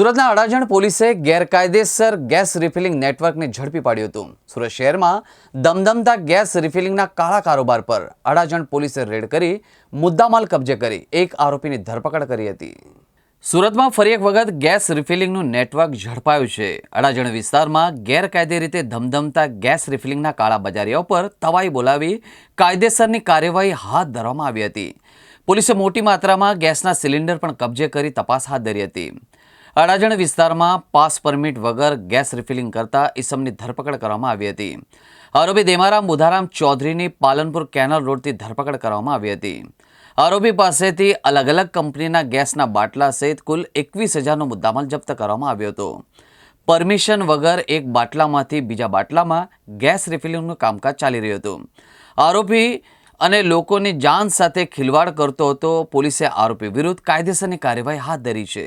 સુરતના અડાજણ પોલીસે ગેરકાયદેસર ગેસ રિફિલિંગ નેટવર્કને ઝડપી પાડ્યું હતું. સુરત શહેરમાં દમદમતા ગેસ રિફિલિંગના કાળા કારોબાર પર અડાજણ પોલીસે રેડ કરી મુદ્દામાલ કબજે કરી એક આરોપીની ધરપકડ કરી હતી. સુરતમાં ફરી એક વખત ગેસ રિફિલિંગનું નેટવર્ક ઝડપાયું છે. અડાજણ વિસ્તારમાં ગેરકાયદે રીતે ધમધમતા ગેસ રિફિલિંગના કાળા બજારીઓ પર તવાઈ બોલાવી કાયદેસરની કાર્યવાહી હાથ ધરવામાં આવી હતી. પોલીસે મોટી માત્રામાં ગેસના સિલિન્ડર પણ કબજે કરી તપાસ હાથ ધરી હતી. અડાજણ વિસ્તારમાં પાસ પરમિટ વગર ગેસ રિફિલિંગ કરતા ઈસમની ધરપકડ કરવામાં આવી હતી. આરોપી દેમારામ બુધારામ ચૌધરીની પાલનપુર કેનલ રોડથી ધરપકડ કરવામાં આવી હતી. આરોપી પાસેથી અલગ અલગ કંપનીના ગેસના બાટલા સહિત કુલ એકવીસ હજારનો મુદ્દામાલ જપ્ત કરવામાં આવ્યો હતો. પરમિશન વગર એક બાટલામાંથી બીજા બાટલામાં ગેસ રિફિલિંગનું કામકાજ ચાલી રહ્યું હતું. આરોપી અને લોકોની જાન સાથે ખિલવાડ કરતો હતો, પોલીસે આરોપી વિરુદ્ધ કાયદેસરની કાર્યવાહી હાથ ધરી છે.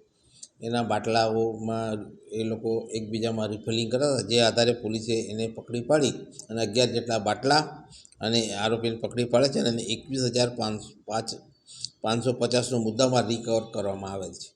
એના બાટલાઓમાં એ લોકો એકબીજામાં રિફલિંગ કરતા હતા. જે આધારે પોલીસે એને પકડી પાડી અને અગિયાર જેટલા બાટલા અને આરોપીને પકડી પાડે છે અને એકવીસ હજાર પાંચ પાંચ, પાંચસો પચાસનો મુદ્દામાં રિકવર કરવામાં આવેલ છે.